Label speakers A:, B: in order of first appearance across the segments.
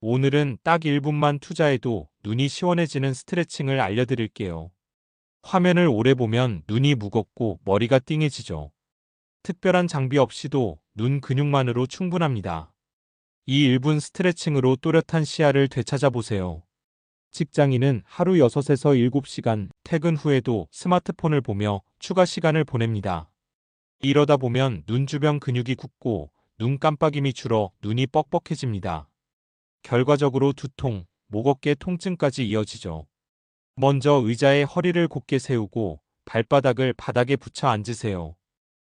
A: 오늘은 딱 1분만 투자해도 눈이 시원해지는 스트레칭을 알려드릴게요. 화면을 오래 보면 눈이 무겁고 머리가 띵해지죠. 특별한 장비 없이도 눈 근육만으로 충분합니다. 이 1분 스트레칭으로 또렷한 시야를 되찾아 보세요. 직장인은 하루 6에서 7시간 퇴근 후에도 스마트폰을 보며 추가 시간을 보냅니다. 이러다 보면 눈 주변 근육이 굳고 눈 깜빡임이 줄어 눈이 뻑뻑해집니다. 결과적으로 두통, 목 어깨 통증까지 이어지죠. 먼저 의자에 허리를 곧게 세우고 발바닥을 바닥에 붙여 앉으세요.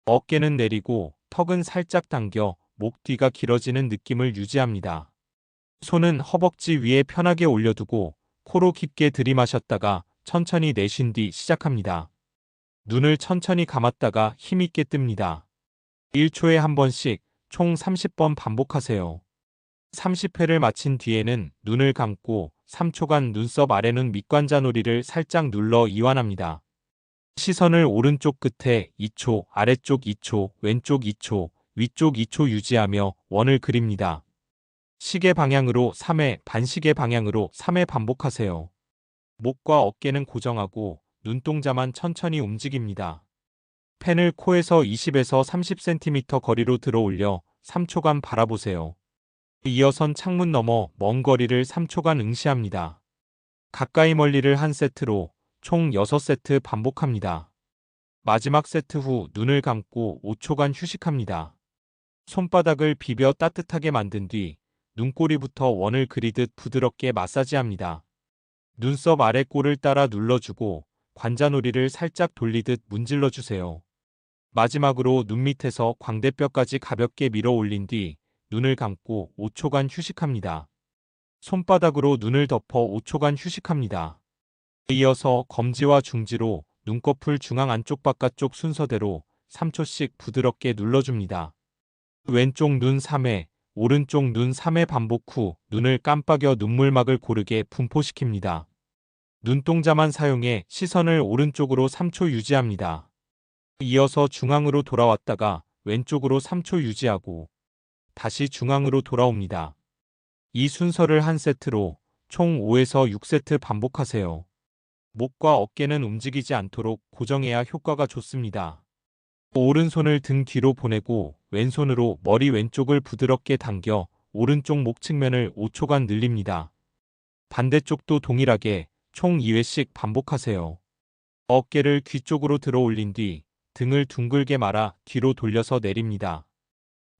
A: 어깨는 내리고 턱은 살짝 당겨 목 뒤가 길어지는 느낌을 유지합니다. 손은 허벅지 위에 편하게 올려두고 코로 깊게 들이마셨다가 천천히 내쉰 뒤 시작합니다. 눈을 천천히 감았다가 힘있게 뜹니다. 1초에 한 번씩 총 30번 반복하세요. 30회를 마친 뒤에는 눈을 감고 3초간 눈썹 아래 눈 밑관자놀이를 살짝 눌러 이완합니다. 시선을 오른쪽 끝에 2초, 아래쪽 2초, 왼쪽 2초, 위쪽 2초 유지하며 원을 그립니다. 시계 방향으로 3회, 반시계 방향으로 3회 반복하세요. 목과 어깨는 고정하고 눈동자만 천천히 움직입니다. 펜을 코에서 20에서 30cm 거리로 들어 올려 3초간 바라보세요. 이어선 창문 너머 먼 거리를 3초간 응시합니다. 가까이 멀리를 한 세트로 총 6세트 반복합니다. 마지막 세트 후 눈을 감고 5초간 휴식합니다. 손바닥을 비벼 따뜻하게 만든 뒤 눈꼬리부터 원을 그리듯 부드럽게 마사지합니다. 눈썹 아래 꼴을 따라 눌러주고 관자놀이를 살짝 돌리듯 문질러 주세요. 마지막으로 눈 밑에서 광대뼈까지 가볍게 밀어 올린 뒤 눈을 감고 5초간 휴식합니다. 손바닥으로 눈을 덮어 5초간 휴식합니다. 이어서 검지와 중지로 눈꺼풀 중앙 안쪽 바깥쪽 순서대로 3초씩 부드럽게 눌러줍니다. 왼쪽 눈 3회, 오른쪽 눈 3회 반복 후 눈을 깜빡여 눈물막을 고르게 분포시킵니다. 눈동자만 사용해 시선을 오른쪽으로 3초 유지합니다. 이어서 중앙으로 돌아왔다가 왼쪽으로 3초 유지하고 다시 중앙으로 돌아옵니다. 이 순서를 한 세트로 총 5에서 6세트 반복하세요. 목과 어깨는 움직이지 않도록 고정해야 효과가 좋습니다. 오른손을 등 뒤로 보내고 왼손으로 머리 왼쪽을 부드럽게 당겨 오른쪽 목 측면을 5초간 늘립니다. 반대쪽도 동일하게 총 2회씩 반복하세요. 어깨를 귀 쪽으로 들어 올린 뒤 등을 둥글게 말아 뒤로 돌려서 내립니다.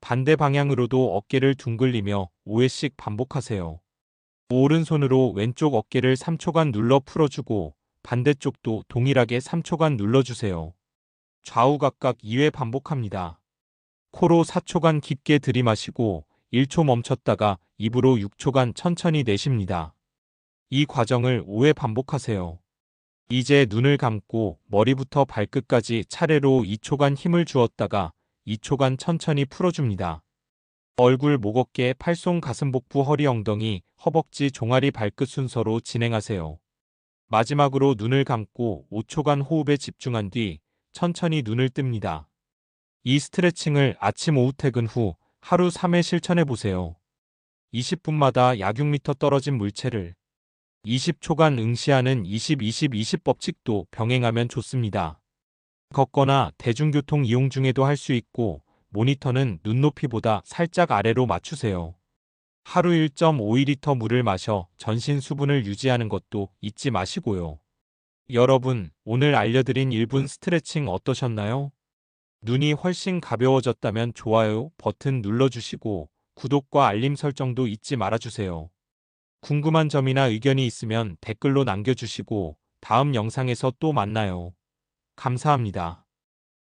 A: 반대 방향으로도 어깨를 둥글리며 5회씩 반복하세요. 오른손으로 왼쪽 어깨를 3초간 눌러 풀어주고 반대쪽도 동일하게 3초간 눌러주세요. 좌우 각각 2회 반복합니다. 코로 4초간 깊게 들이마시고 1초 멈췄다가 입으로 6초간 천천히 내쉽니다. 이 과정을 5회 반복하세요. 이제 눈을 감고 머리부터 발끝까지 차례로 2초간 힘을 주었다가 2초간 천천히 풀어줍니다. 얼굴, 목, 어깨, 팔손, 가슴, 복부, 허리, 엉덩이, 허벅지, 종아리, 발끝 순서로 진행하세요. 마지막으로 눈을 감고 5초간 호흡에 집중한 뒤 천천히 눈을 뜹니다. 이 스트레칭을 아침 오후 퇴근 후 하루 3회 실천해 보세요. 20분마다 약 6m 떨어진 물체를 20초간 응시하는 20-20-20 법칙도 병행하면 좋습니다. 걷거나 대중교통 이용 중에도 할 수 있고 모니터는 눈높이보다 살짝 아래로 맞추세요. 하루 1.52리터 물을 마셔 전신 수분을 유지하는 것도 잊지 마시고요. 여러분, 오늘 알려드린 1분 스트레칭 어떠셨나요? 눈이 훨씬 가벼워졌다면 좋아요 버튼 눌러주시고 구독과 알림 설정도 잊지 말아주세요. 궁금한 점이나 의견이 있으면 댓글로 남겨주시고 다음 영상에서 또 만나요. 감사합니다.